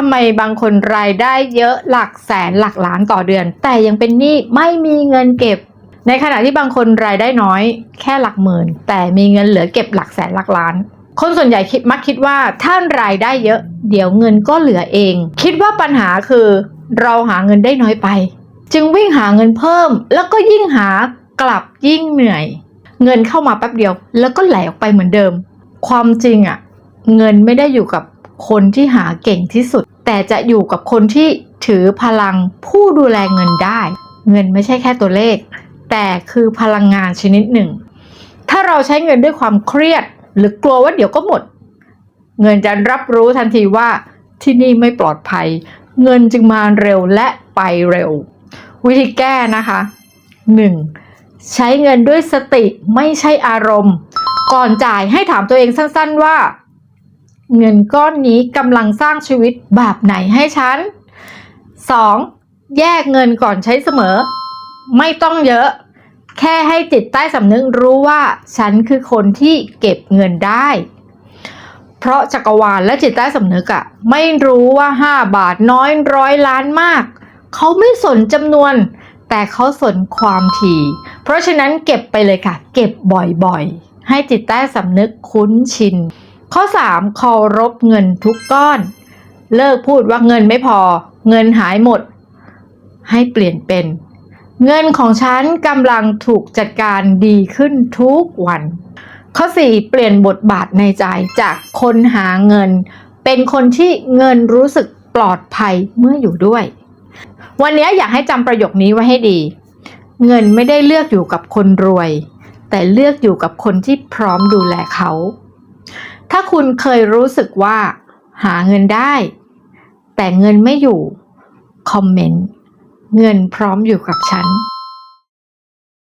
ทำไมบางคนรายได้เยอะหลักแสนหลักล้านต่อเดือน แต่ยังเป็นหนี้ไม่มีเงินเก็บ ในขณะที่บางคนรายได้น้อยแค่หลักหมื่น แต่มีเงินเหลือเก็บหลักแสนหลักล้าน คนส่วนใหญ่คิดมักคิดว่าถ้ารายได้เยอะ เดี๋ยวเงินก็เหลือเอง คิดว่าปัญหาคือ เราหาเงินได้น้อยไป จึงวิ่งหาเงินเพิ่ม แล้วก็ยิ่งหากลับยิ่งเหนื่อย เงินเข้ามาแป๊บเดียว แล้วก็ไหลออกไปเหมือนเดิม ความจริงอะเงินไม่ได้อยู่กับ คนที่หาเก่งที่สุด แต่จะอยู่กับคนที่ถือพลังผู้ดูแลเงินได้ เงินไม่ใช่แค่ตัวเลข แต่คือพลังงานชนิดหนึ่ง ถ้าเราใช้เงินด้วยความเครียด หรือกลัวว่าเดี๋ยวก็หมด เงินจะรับรู้ทันทีว่าที่นี่ไม่ปลอดภัย เงินจึงมาเร็วและไปเร็ว วิธีแก้นะคะ 1. ใช้เงินด้วยสติไม่ใช่อารมณ์ ก่อนจ่ายให้ถามตัวเองสั้น ๆว่า เงินก้อนนี้กำลังสร้างชีวิตแบบไหนให้ฉัน 2. แยกเงินก่อนใช้เสมอ ไม่ต้องเยอะ แค่ให้จิตใต้สำนึกรู้ว่าฉันคือคนที่เก็บเงินได้ เพราะจักรวาลและจิตใต้สำนึกอะไม่รู้ว่า 5 บาทน้อยร้อยล้านมาก เขาไม่สนจำนวน แต่เขาสนความถี่ เพราะฉะนั้นเก็บไปเลยค่ะ เก็บบ่อยๆ ให้จิตใต้สำนึกคุ้นชิน ข้อ 3. เคารพเงินทุกก้อน เลิกพูดว่าเงินไม่พอ เงินหายหมด ให้เปลี่ยนเป็น เงินของฉันกำลังถูกจัดการดีขึ้นทุกวัน ข้อ 4 เปลี่ยนบทบาทในใจจากคนหาเงิน เป็นคนที่เงินรู้สึกปลอดภัยเมื่ออยู่ด้วย วันนี้อยากให้จำประโยคนี้ไว้ให้ดี เงินไม่ได้เลือกอยู่กับคนรวย แต่เลือกอยู่กับคนที่พร้อมดูแลเขา ถ้าคุณเคยรู้สึกว่า หาเงินได้ แต่เงินไม่อยู่ คอมเมนต์ เงินพร้อมอยู่กับฉัน